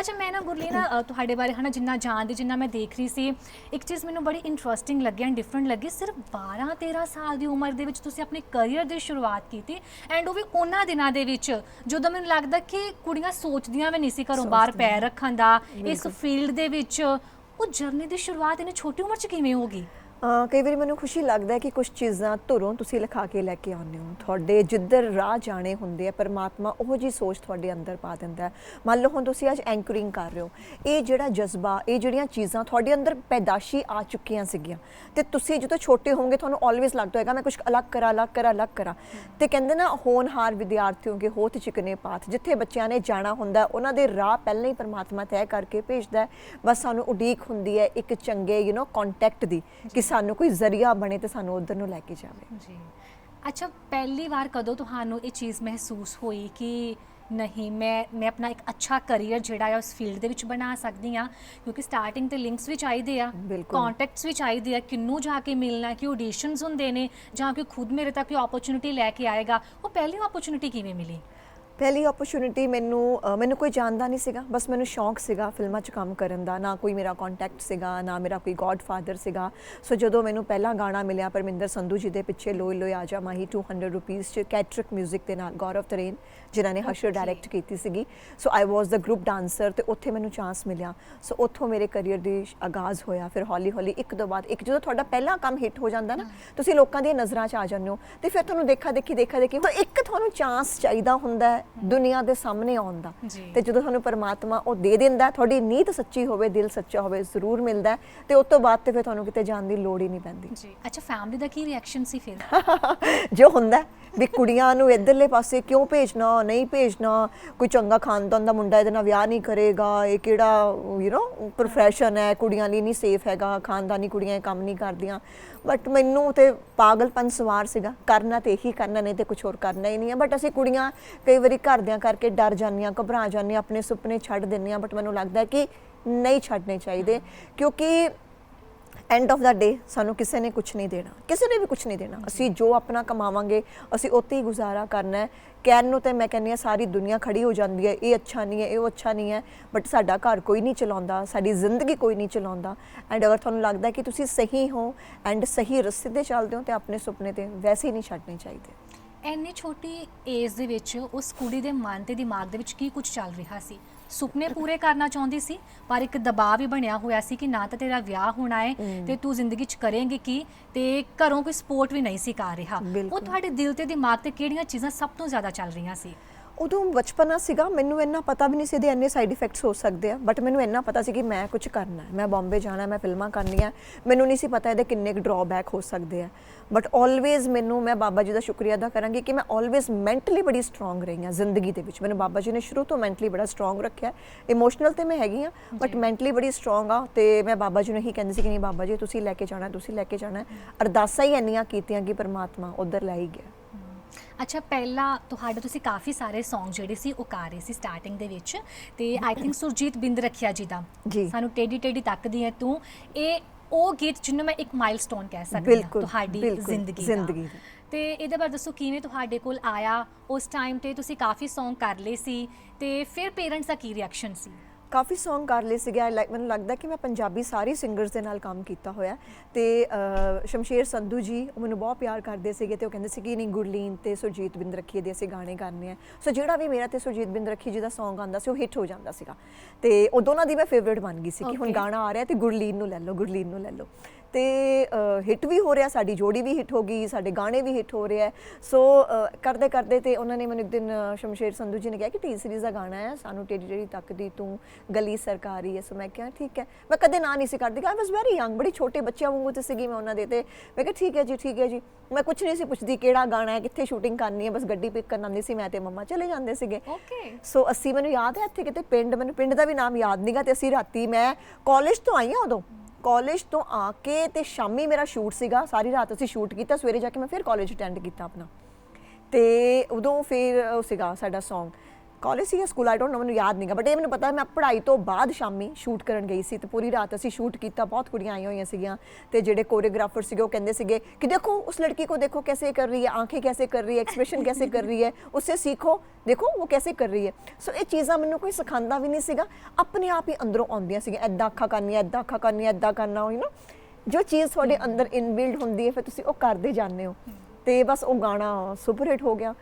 ਅੱਛਾ ਮੈਂ ਨਾ ਗੁਰਲੀਨ ਅ, ਤੁਹਾਡੇ ਬਾਰੇ ਹਨਾ ਜਿੰਨਾ ਜਾਣਦੀ ਜਿੰਨਾ ਮੈਂ ਦੇਖ ਰਹੀ ਸੀ ਇੱਕ ਚੀਜ਼ ਮੈਨੂੰ ਬੜੀ ਇੰਟਰਸਟਿੰਗ ਲੱਗੀ ਐਂਡ ਡਿਫਰੈਂਟ ਲੱਗੀ। ਸਿਰਫ 12 13 ਸਾਲ ਦੀ ਉਮਰ ਦੇ ਵਿੱਚ ਤੁਸੀਂ ਆਪਣੇ ਕੈਰੀਅਰ ਦੀ ਸ਼ੁਰੂਆਤ ਕੀਤੀ ਐਂਡ ਉਹ ਵੀ ਉਹਨਾਂ ਦਿਨਾਂ ਦੇ ਵਿੱਚ ਜਦੋਂ ਮੈਨੂੰ ਲੱਗਦਾ ਕਿ ਕੁੜੀਆਂ ਸੋਚਦੀਆਂ ਵੀ ਨਹੀਂ ਸੀ ਘਰੋਂ ਬਾਹਰ ਪੈਰ ਰੱਖਣ ਦਾ ਇਸ ਫੀਲਡ ਦੇ ਵਿੱਚ ਉਹ ਜਰਨੀ ਦੀ ਸ਼ੁਰੂਆਤ ਇਹਨੇ ਛੋਟੀ ਉਮਰ 'ਚ ਕਿਵੇਂ ਹੋ ਗਈ? ਕਈ ਵਾਰੀ ਮੈਨੂੰ ਖੁਸ਼ੀ ਲੱਗਦਾ ਹੈ ਕਿ ਕੁਝ ਚੀਜ਼ਾਂ ਧੁਰੋਂ ਤੁਸੀਂ ਲਿਖਾ ਕੇ ਲੈ ਕੇ ਆਉਂਦੇ ਹੋ। ਤੁਹਾਡੇ ਜਿੱਧਰ ਰਾਹ ਜਾਣੇ ਹੁੰਦੇ ਆ, ਪਰਮਾਤਮਾ ਉਹ ਜੀ ਸੋਚ ਤੁਹਾਡੇ ਅੰਦਰ ਪਾ ਦਿੰਦਾ ਹੈ। ਮੰਨ ਲਓ ਹੁਣ ਤੁਸੀਂ ਅੱਜ ਐਂਕਰਿੰਗ ਕਰ ਰਹੇ ਹੋ। ਇਹ ਜਿਹੜਾ ਜਜ਼ਬਾ, ਇਹ ਜਿਹੜੀਆਂ ਚੀਜ਼ਾਂ ਤੁਹਾਡੇ ਅੰਦਰ ਪੈਦਾਸ਼ੀ ਆ ਚੁੱਕੀਆਂ ਸੀਗੀਆਂ ਤੇ ਤੁਸੀਂ ਜਦੋਂ ਛੋਟੇ ਹੋਵੋਗੇ ਤੁਹਾਨੂੰ ਆਲਵੇਜ਼ ਲੱਗਦਾ ਹੋਏਗਾ, ਮੈਂ ਕੁਝ ਅਲੱਗ ਕਰਾਂ ਅਲੱਗ ਕਰਾਂ ਅਲੱਗ ਕਰਾਂ। ਤੇ ਕਹਿੰਦੇ ਨਾ ਹੋਣਹਾਰ ਵਿਦਿਆਰਥੀਓ ਕੇ ਹੋਤ ਚਿਕਨੇ ਪਾਥ ਜਿੱਥੇ ਬੱਚਿਆਂ ਨੇ ਜਾਣਾ ਹੁੰਦਾ, ਉਹਨਾਂ ਦੇ ਰਾਹ ਪਹਿਲਾਂ ਹੀ ਪਰਮਾਤਮਾ ਤੈਅ ਕਰਕੇ ਭੇਜਦਾ ਬਸ ਸਾਨੂੰ ਉਡੀਕ ਹੁੰਦੀ ਹੈ ਇੱਕ ਚੰਗੇ ਯੂ نو ਕੰਟੈਕਟ ਦੀ, ਕਿ ਸਾਨੂੰ ਕੋਈ ਜ਼ਰੀਆ ਬਣੇ ਤੇ ਸਾਨੂੰ ਉਧਰ ਨੂੰ ਲੈ ਕੇ ਜਾਵੇ। ਜੀ। ਅੱਛਾ ਪਹਿਲੀ ਵਾਰ ਕਦੋਂ ਤੁਹਾਨੂੰ ਇਹ ਚੀਜ਼ ਮਹਿਸੂਸ ਹੋਈ ਕਿ ਨਹੀਂ ਮੈਂ ਮੈਂ ਆਪਣਾ ਇੱਕ ਅੱਛਾ ਕਰੀਅਰ ਜਿਹੜਾ ਹੈ ਉਸ ਫੀਲਡ ਦੇ ਵਿੱਚ ਬਣਾ ਸਕਦੀ ਆ ਕਿਉਂਕਿ ਸਟਾਰਟਿੰਗ ਤੇ ਲਿੰਕਸ ਵੀ ਚਾਹੀਦੇ ਆ ਬਿਲਕੁਲ। ਕੰਟੈਕਟਸ ਵੀ ਚਾਹੀਦੇ ਆ ਕਿੰਨੂੰ ਜਾ ਕੇ ਮਿਲਣਾ ਕਿ ਆਡੀਸ਼ਨਸ ਹੁੰਦੇ ਨੇ ਜਾਂ ਕਿ ਖੁਦ ਮੇਰੇ ਤੱਕ ਕੋਈ ਓਪਰਚ्युनिटी ਲੈ ਕੇ ਆਏਗਾ? ਉਹ ਪਹਿਲੀ ਓਪਰਚ्युनिटी ਕਿਵੇਂ ਮਿਲੀ? ਪਹਿਲੀ ਓਪਰਚ्युनिटी ਮੈਨੂੰ ਮੈਨੂੰ ਕੋਈ ਜਾਣਦਾ ਨਹੀਂ ਸੀਗਾ। ਬਸ ਮੈਨੂੰ ਸ਼ੌਂਕ ਸੀਗਾ ਫਿਲਮਾਂ 'ਚ ਕੰਮ ਕਰਨ ਦਾ। ਨਾ ਕੋਈ ਮੇਰਾ ਕੰਟੈਕਟ ਸੀਗਾ ਨਾ ਮੇਰਾ ਕੋਈ ਗॉडਫਾਦਰ ਸੀਗਾ। ਸੋ ਜਦੋਂ ਮੈਨੂੰ ਪਹਿਲਾ ਗਾਣਾ ਮਿਲਿਆ ਪਰਮਿੰਦਰ ਸੰਧੂ ਜੀ ਦੇ ਪਿੱਛੇ ਲੋਈ ਆ ਜਾ ਮਾਹੀ 200 ਰੁਪਏ 'ਚ ਕੈਟਰਿਕ 뮤직 ਦੇ ਨਾਲ ਗੌਰਵ ਤਰੇਨ ਜਿਨ੍ਹਾਂ ਨੇ ਹਸ਼ਰ ਡਾਇਰੈਕਟ ਕੀਤੀ ਸੀਗੀ। ਸੋ ਆਈ ਵਾਸ ਦਾ ਗਰੁੱਪ ਡਾਂਸਰ ਤੇ ਉੱਥੇ ਮੈਨੂੰ ਚਾਂਸ ਮਿਲਿਆ। ਸੋ ਉੱਥੋਂ ਮੇਰੇ ਕੈਰੀਅਰ ਦੀ ਆਗਾਜ਼ ਹੋਇਆ। ਫਿਰ ਹੌਲੀ ਹੌਲੀ ਇੱਕ ਤੋਂ ਬਾਅਦ ਇੱਕ ਜਦੋਂ ਤੁਹਾਡਾ ਪਹਿਲਾ ਕੰਮ ਹਿੱਟ ਹੋ ਜਾਂਦਾ ਨਾ ਤੁਸੀਂ ਲੋਕਾਂ ਦੀਆਂ ਨਜ਼ਰਾਂ 'ਚ ਆ ਜਾਂਦੇ ਹੋ। ਤੇ ਫਿਰ ਤੁਹਾਨੂੰ ਦੇਖਾ ਦੇਖੀ ਦੇਖਾ ਦੇਖੀ ਇੱਕ ਤੁਹਾਨੂੰ ਚਾਂਸ ਚਾਹੀਦਾ ਹੁੰਦਾ ਦੁਨੀਆ ਦੇ ਸਾਹਮਣੇ ਆਉਣ ਦਾ। ਤੇ ਜਦੋਂ ਤੁਹਾਨੂੰ ਪਰਮਾਤਮਾ ਉਹ ਦੇ ਦਿੰਦਾ ਤੁਹਾਡੀ ਨੀਤ ਸੱਚੀ ਹੋਵੇ ਦਿਲ ਸੱਚਾ ਹੋਵੇ ਜ਼ਰੂਰ ਮਿਲਦਾ ਤੇ ਉਸ ਤੋਂ ਬਾਅਦ ਤੇ ਫਿਰ ਤੁਹਾਨੂੰ ਕਿਤੇ ਜਾਣ ਦੀ ਲੋੜ ਹੀ ਨਹੀਂ ਪੈਂਦੀ। ਜੀ। ਅੱਛਾ ਫੈਮਿਲੀ ਦਾ ਕੀ ਰਿਐਕਸ਼ਨ ਸੀ ਫਿਰ? ਜੋ ਹੁੰਦਾ ਵੀ ਕੁੜੀਆਂ ਨੂੰ ਇਧਰਲੇ ਪਾਸੇ ਕਿਉਂ ਭੇਜਣਾ ਨਹੀਂ ਭੇਜਣਾ ਕੋਈ ਚੰਗਾ ਖਾਨਦਾਨ ਦਾ ਮੁੰਡਾ ਇਹਦੇ ਨਾਲ ਵਿਆਹ ਨਹੀਂ ਕਰੇਗਾ ਇਹ ਕਿਹੜਾ ਯੂ نو profession ਹੈ ਕੁੜੀਆਂ ਲਈ ਨਹੀਂ ਸੇਫ ਹੈਗਾ ਖਾਨਦਾਨੀ ਕੁੜੀਆਂ ਇਹ ਕੰਮ ਨਹੀਂ ਕਰਦੀਆਂ। ਬਟ ਮੈਨੂੰ ਤੇ ਪਾਗਲਪਨ ਸਵਾਰ ਸੀਗਾ ਕਰਨਾ ਤੇ ਇਹੀ ਕਰਨਾ ਨਹੀਂ ਤੇ ਕੁਝ ਹੋਰ ਕਰਨਾ ਹੀ ਨਹੀਂ ਹੈ। ਬਟ ਅਸੀਂ ਕੁੜੀਆਂ ਕਈ ਵਾਰੀ ਘਰਦਿਆਂ ਕਰਕੇ ਡਰ ਜਾਂਦੀਆਂ ਘਬਰਾ ਜਾਂਦੇ ਜਾਂਦੀਆਂ ਆਪਣੇ ਸੁਪਨੇ ਛੱਡ ਦਿੰਦੇ ਦਿੰਦੀਆਂ ਬਟ ਮੈਨੂੰ ਲੱਗਦਾ ਕਿ ਨਹੀਂ ਛੱਡਣੇ ਚਾਹੀਦੇ ਕਿਉਂਕਿ ਐਂਡ ਆਫ ਦਾ ਡੇ ਸਾਨੂੰ ਕਿਸੇ ਨੇ ਕੁਝ ਨਹੀਂ ਦੇਣਾ, ਕਿਸੇ ਨੇ ਵੀ ਕੁਝ ਨਹੀਂ ਦੇਣਾ। ਅਸੀਂ ਜੋ ਆਪਣਾ ਕਮਾਵਾਂਗੇ, ਅਸੀਂ ਉੱਤੇ ਹੀ ਗੁਜ਼ਾਰਾ ਕਰਨਾ ਹੈ। ਕਹਿਣ ਨੂੰ ਤੇ ਮੈਂ ਕਹਿੰਦੀ ਹਾਂ, ਸਾਰੀ ਦੁਨੀਆ ਖੜੀ ਹੋ ਜਾਂਦੀ ਹੈ, ਇਹ ਅੱਛਾ ਨਹੀਂ ਹੈ, ਇਹ ਉਹ ਅੱਛਾ ਨਹੀਂ ਹੈ ਬਟ ਸਾਡਾ ਘਰ ਕੋਈ ਨਹੀਂ ਚਲਾਉਂਦਾ, ਸਾਡੀ ਜ਼ਿੰਦਗੀ ਕੋਈ ਨਹੀਂ ਚਲਾਉਂਦਾ। ਐਂਡ ਅਗਰ ਤੁਹਾਨੂੰ ਲੱਗਦਾ ਕਿ ਤੁਸੀਂ ਸਹੀ ਹੋ ਐਂਡ ਸਹੀ ਰਸਤੇ ਤੇ ਚੱਲਦੇ ਹੋ, ਤੇ ਆਪਣੇ ਸੁਪਨੇ ਤੇ ਵੈਸੇ ਹੀ ਨਹੀਂ ਛੱਡਣੇ ਚਾਹੀਦੇ। ਇੰਨੀ ਛੋਟੀ ਏਜ ਦੇ ਵਿੱਚ ਉਸ ਕੁੜੀ ਦੇ ਮਨ ਤੇ ਦਿਮਾਗ ਦੇ ਵਿੱਚ ਕੀ ਕੁਝ ਚੱਲ ਰਿਹਾ ਸੀ? ਸੁਪਨੇ ਪੂਰੇ ਕਰਨਾ ਚਾਹੁੰਦੀ ਸੀ ਪਰ ਇੱਕ ਦਬਾਅ ਵੀ ਬਣਿਆ ਹੋਇਆ ਸੀ ਕਿ ਨਾ ਤਾਂ ਤੇਰਾ ਵਿਆਹ ਹੋਣਾ ਹੈ ਤੇ ਤੂੰ ਜ਼ਿੰਦਗੀ 'ਚ ਕਰੇਂਗੀ ਕੀ ਤੇ ਘਰੋਂ ਕੋਈ ਸਪੋਰਟ ਵੀ ਨਹੀਂ ਸੀ ਕਰ ਰਿਹਾ। ਉਹ। ਤੁਹਾਡੇ ਦਿਲ ਤੇ ਦਿਮਾਗ ਤੇ ਕਿਹੜੀਆਂ ਚੀਜ਼ਾਂ ਸਭ ਤੋਂ ਜ਼ਿਆਦਾ ਚੱਲ ਰਹੀਆਂ ਸੀ? ਉਦੋਂ ਬਚਪਨਾ ਸੀਗਾ ਮੈਨੂੰ ਇੰਨਾ ਪਤਾ ਵੀ ਨਹੀਂ ਸੀ ਇਹਦੇ ਇੰਨੇ ਸਾਈਡ ਇਫੈਕਟਸ ਹੋ ਸਕਦੇ ਆ ਬਟ ਮੈਨੂੰ ਇੰਨਾ ਪਤਾ ਸੀ ਕਿ ਮੈਂ ਕੁਝ ਕਰਨਾ ਹੈ ਮੈਂ ਬੰਬੇ ਜਾਣਾ ਹੈ, ਮੈਂ ਫਿਲਮਾਂ ਕਰਨੀਆਂ ਮੈਨੂੰ ਨਹੀਂ ਸੀ ਪਤਾ ਇਹਦੇ ਕਿੰਨੇ ਕੁ ਡਰਾਬੈਕ ਹੋ ਸਕਦੇ ਆ। ਬਟ ਆਲਵੇਜ਼ ਮੈਨੂੰ ਮੈਂ ਬਾਬਾ ਜੀ ਦਾ ਸ਼ੁਕਰੀਆ ਅਦਾ ਕਰਾਂਗੀ ਕਿ ਮੈਂ ਆਲਵੇਜ਼ ਮੈਂਟਲੀ ਬੜੀ ਸਟਰੋਂਗ ਰਹੀ ਹਾਂ ਜ਼ਿੰਦਗੀ ਦੇ ਵਿੱਚ। ਮੈਨੂੰ ਬਾਬਾ ਜੀ ਨੇ ਸ਼ੁਰੂ ਤੋਂ ਮੈਂਟਲੀ ਬੜਾ ਸਟਰੋਂਗ ਰੱਖਿਆ ਇਮੋਸ਼ਨਲ ਤੇ ਮੈਂ ਹੈਗੀ ਆ ਬਟ। ਮੈਂਟਲੀ ਬੜੀ ਸਟਰੋਂਗ ਆ ਤੇ ਮੈਂ ਬਾਬਾ ਜੀ ਨੂੰ ਹੀ ਕਹਿੰਦੀ ਸੀ ਕਿ ਨਹੀਂ ਬਾਬਾ ਜੀ ਤੁਸੀਂ ਲੈ ਕੇ ਜਾਣਾ ਤੁਸੀਂ ਲੈ ਕੇ ਜਾਣਾ ਅਰਦਾਸਾਂ ਹੀ ਇੰਨੀਆਂ ਕੀਤੀਆਂ ਕਿ ਪਰਮਾਤਮਾ ਉਧਰ ਲੈ ਹੀ ਗਿਆ। ਅੱਛਾ ਪਹਿਲਾਂ ਤੁਹਾਡੇ ਤੁਸੀਂ ਕਾਫੀ ਸਾਰੇ Song ਜਿਹੜੇ ਸੀ ਉਹ ਗਾ ਰਹੇ ਸੀ ਸਟਾਰਟਿੰਗ ਦੇ ਵਿੱਚ ਤੇ ਆਈ ਥਿੰਕ ਸੁਰਜੀਤ ਬਿੰਦ ਰੱਖਿਆ ਜੀ ਦਾ। ਜੀ। ਸਾਨੂੰ ਟੇਡੀ ਟੇਡੀ ਤੱਕਦੀ ਹੈ ਤੂੰ। ਇਹ ਉਹ ਗੀਤ ਜਿਹਨੂੰ ਮੈਂ ਇੱਕ ਮਾਈਲਸਟੋਨ ਕਹਿ ਸਕਦੀ ਹਾਂ ਬਿਲਕੁਲ, ਤੁਹਾਡੀ ਬਿਲਕੁਲ, ਜ਼ਿੰਦਗੀ ਜ਼ਿੰਦਗੀ ਦਾ। ਦਾ। ਤੇ ਇਹਦੇ ਬਾਰੇ ਦੱਸੋ ਕਿਵੇਂ ਤੁਹਾਡੇ ਕੋਲ ਆਇਆ? ਉਸ ਟਾਈਮ ਤੇ ਤੁਸੀਂ ਕਾਫੀ Song ਕਰ ਲਏ ਸੀ ਤੇ ਫਿਰ ਪੇਰੈਂਟਸ ਦਾ ਕੀ ਰਿਐਕਸ਼ਨ ਸੀ? ਕਾਫੀ Song ਕਰ ਲਏ ਸੀਗੇ। I like- ਮੈਨੂੰ ਲੱਗਦਾ ਕਿ ਮੈਂ ਪੰਜਾਬੀ ਸਾਰੇ ਸਿੰਗਰਸ ਦੇ ਨਾਲ ਕੰਮ ਕੀਤਾ ਹੋਇਆ। ਤੇ ਸ਼ਮਸ਼ੇਰ ਸੰਧੂ ਜੀ ਉਹ ਮੈਨੂੰ ਬਹੁਤ ਪਿਆਰ ਕਰਦੇ ਸੀਗੇ ਤੇ ਉਹ ਕਹਿੰਦੇ ਸੀ ਕਿ ਨਹੀਂ ਗੁਰਲੀਨ ਤੇ ਸੁਰਜੀਤ ਬਿੰਦ ਰੱਖੀ ਦੇ ਅਸੀਂ ਗਾਣੇ ਕਰਨੇ ਆ ਸੋ ਜਿਹੜਾ ਵੀ ਮੇਰਾ ਤੇ ਸੁਰਜੀਤ ਬਿੰਦ ਰੱਖੀ ਜੀ ਦਾ Song ਆਂਦਾ ਸੀ ਉਹ ਹਿੱਟ ਹੋ ਜਾਂਦਾ ਸੀਗਾ। ਤੇ ਉਹ ਦੋਨਾਂ ਦੀ ਮੈਂ ਫੇਵਰਿਟ ਬਣ ਗਈ ਸੀ ਕਿ ਹੁਣ. ਗਾਣਾ ਆ ਰਿਹਾ ਤੇ ਗੁਰਲੀਨ ਨੂੰ ਲੈ ਲਓ ਗੁਰਲੀਨ ਨੂੰ ਲੈ ਲਓ। ਤੇ ਹਿੱਟ ਵੀ ਹੋ ਰਿਹਾ ਸਾਡੀ ਜੋੜੀ ਵੀ ਹਿੱਟ ਹੋ ਗਈ ਸਾਡੇ ਗਾਣੇ ਵੀ ਹਿੱਟ ਹੋ ਰਿਹਾ ਹੈ। ਸੋ ਕਰਦੇ ਕਰਦੇ ਤੇ ਉਹਨਾਂ ਨੇ ਮੈਨੂੰ ਇੱਕ ਦਿਨ ਸ਼ਮਸ਼ੇਰ ਸੰਧੂ ਜੀ ਨੇ ਕਿਹਾ ਕਿ ਟੀ ਸੀਰੀਜ਼ ਦਾ ਗਾਣਾ ਹੈ ਸਾਨੂੰ ਟੇਡੀ ਟੇਡੀ ਤੱਕਦੀ ਤੂੰ ਗਲੀ ਸਰਕਾਰੀ ਹੈ ਸੋ ਮੈਂ ਕਿਹਾ ਠੀਕ ਹੈ ਮੈਂ ਕਦੇ ਨਾ ਨਹੀਂ ਸੀ ਕਰਦੀ ਆਈ ਵਾਸ ਵੈਰੀ ਯੰਗ ਬੜੀ ਛੋਟੇ ਬੱਚਿਆਂ ਵਾਂਗੂ ਤੇ ਸੀਗੀ ਮੈਂ ਉਹਨਾਂ ਦੇ ਤੇ। ਮੈਂ ਕਿਹਾ ਠੀਕ ਹੈ ਜੀ ਠੀਕ ਹੈ ਜੀ। ਮੈਂ ਕੁਝ ਨਹੀਂ ਸੀ ਪੁੱਛਦੀ ਕਿਹੜਾ ਗਾਣਾ ਹੈ ਕਿੱਥੇ ਸ਼ੂਟਿੰਗ ਕਰਨੀ ਹੈ ਬਸ ਗੱਡੀ ਪਿਕ ਕਰਨ ਆਉਂਦੀ ਸੀ ਮੈਂ ਤੇ ਮੰਮਾ ਚਲੇ ਜਾਂਦੇ ਸੀਗੇ। ਓਕੇ ਸੋ ਅਸੀਂ ਮੈਨੂੰ ਯਾਦ ਹੈ ਇੱਥੇ ਕਿਤੇ ਪਿੰਡ ਮੈਨੂੰ ਪਿੰਡ ਦਾ ਵੀ ਨਾਮ ਯਾਦ ਨਹੀਂਗਾ ਤੇ ਅਸੀਂ ਰਾਤੀ ਮੈਂ ਕਾਲਜ ਤੋਂ ਆਈ ਹਾਂ ਉਦੋਂ। ਕਾਲਜ ਤੋਂ ਆ ਕੇ ਤੇ ਸ਼ਾਮੀ ਮੇਰਾ ਸ਼ੂਟ ਸੀਗਾ, ਸਾਰੀ ਰਾਤ ਅਸੀਂ ਸ਼ੂਟ ਕੀਤਾ, ਸਵੇਰੇ ਜਾ ਕੇ ਮੈਂ ਫਿਰ ਕਾਲਜ ਅਟੈਂਡ ਕੀਤਾ ਆਪਣਾ। ਤੇ ਉਦੋਂ ਫਿਰ ਉਹ ਸੀਗਾ ਸਾਡਾ Song ਕਾਲਜ ਸੀ ਜਾਂ ਸਕੂਲ ਆਈ ਡੋਨਟ ਨੋ ਮੈਨੂੰ ਯਾਦ ਨਹੀਂਗਾ ਬਟ ਇਹ ਮੈਨੂੰ ਪਤਾ ਹੈ ਮੈਂ ਪੜ੍ਹਾਈ ਤੋਂ ਬਾਅਦ ਸ਼ਾਮੀ ਸ਼ੂਟ ਕਰਨ ਗਈ ਸੀ ਤੇ ਪੂਰੀ ਰਾਤ ਅਸੀਂ ਸ਼ੂਟ ਕੀਤਾ ਬਹੁਤ ਕੁੜੀਆਂ ਆਈਆਂ ਹੋਈਆਂ ਸੀਗੀਆਂ ਤੇ ਜਿਹੜੇ ਕੋਰੀਓਗ੍ਰਾਫਰ ਸੀਗੇ ਉਹ ਕਹਿੰਦੇ ਸੀਗੇ ਕਿ ਦੇਖੋ ਉਸ ਲੜਕੀ को देखो कैसे कर रही है आंखें कैसे कर रही है एक्सप्रेशन कैसे कर रही है उससे सीखो देखो वो कैसे कर रही है ਸੋ ਇਹ ਚੀਜ਼ਾਂ ਮੈਨੂੰ ਕੋਈ ਸਿਖਾਉਂਦਾ ਵੀ ਨਹੀਂ ਸੀਗਾ ਆਪਣੇ ਆਪ ਹੀ ਅੰਦਰੋਂ ਆਉਂਦੀਆਂ ਸੀਗੀਆਂ ਐਦਾਂ ਅੱਖਾਂ ਕਰਨੀਆਂ ਐਦਾਂ ਅੱਖਾਂ ਕਰਨੀਆਂ ਐਦਾਂ ਕਰਨਾ ਹੋਈ ਨਾ ਜੋ ਚੀਜ਼ ਤੁਹਾਡੇ ਅੰਦਰ ਇਨਬਿਲਡ ਹੁੰਦੀ ਹੈ ਫਿਰ ਤੁਸੀਂ ਉਹ ਕਰਦੇ ਜਾਂਦੇ ਹੋ ਤੇ ਬਸ ਉਹ ਗਾਣਾ ਸੁਪਰ ਹਿੱਟ ਹੋ ਗਿਆ